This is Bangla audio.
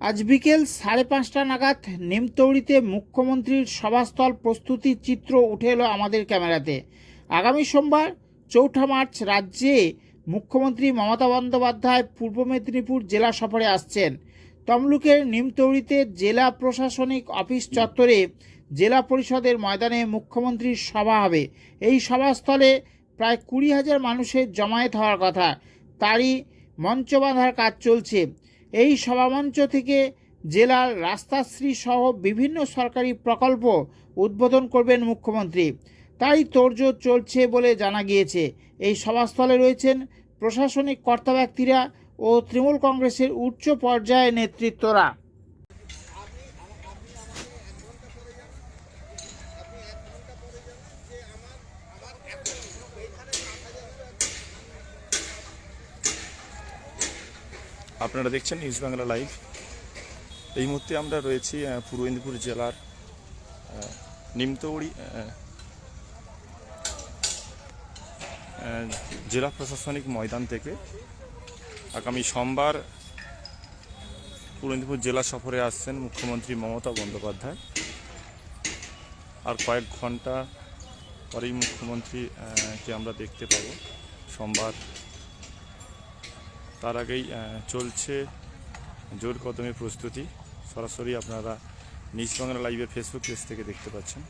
আজ বিকেল সাড়ে পাঁচটা নাগাদ নিমতৌড়িতে মুখ্যমন্ত্রীর সভাস্থল প্রস্তুতির চিত্র উঠে এলো আমাদের ক্যামেরাতে। আগামী সোমবার, চৌঠা মার্চ, রাজ্যে মুখ্যমন্ত্রী মমতা বন্দ্যোপাধ্যায় পূর্ব মেদিনীপুর জেলা সফরে আসছেন। তমলুকের নিমতৌড়িতে জেলা প্রশাসনিক অফিস চত্বরে জেলা পরিষদের ময়দানে মুখ্যমন্ত্রীর সভা হবে। এই সভাস্থলে প্রায় কুড়ি হাজার মানুষের জমায়েত হওয়ার কথা। তারই মঞ্চ বাঁধার কাজ চলছে। এই সভামঞ্চ থেকে জেলার রাস্তাশ্রী সহ বিভিন্ন সরকারি প্রকল্প উদ্বোধন করবেন মুখ্যমন্ত্রী। তাই তোড়জোড় চলছে বলে জানা গিয়েছে। এই সভাস্থলে রয়েছেন প্রশাসনিক কর্তাব্যক্তিরা ও তৃণমূল কংগ্রেসের উচ্চ পর্যায়ে নেতৃত্বরা। আপনারা দেখছেন নিউজ বাংলা লাইভ এই মুহূর্তে আমরা রয়েছি পূর্ব মেদিনীপুর জেলার নিমতৌড়ি জেলা প্রশাসনিক ময়দান থেকে। আগামী সোমবার পূর্ব মেদিনীপুর জেলা সফরে আসছেন মুখ্যমন্ত্রী মমতা বন্দ্যোপাধ্যায়। আর কয়েক ঘণ্টা পরেই মুখ্যমন্ত্রী কে আমরা দেখতে পাবো সোমবার। তার আগেই চলছে জোর কদমে প্রস্তুতি। সরাসরি আপনারা নিজ বাংলা লাইভের ফেসবুক পেজ থেকে দেখতে পাচ্ছেন।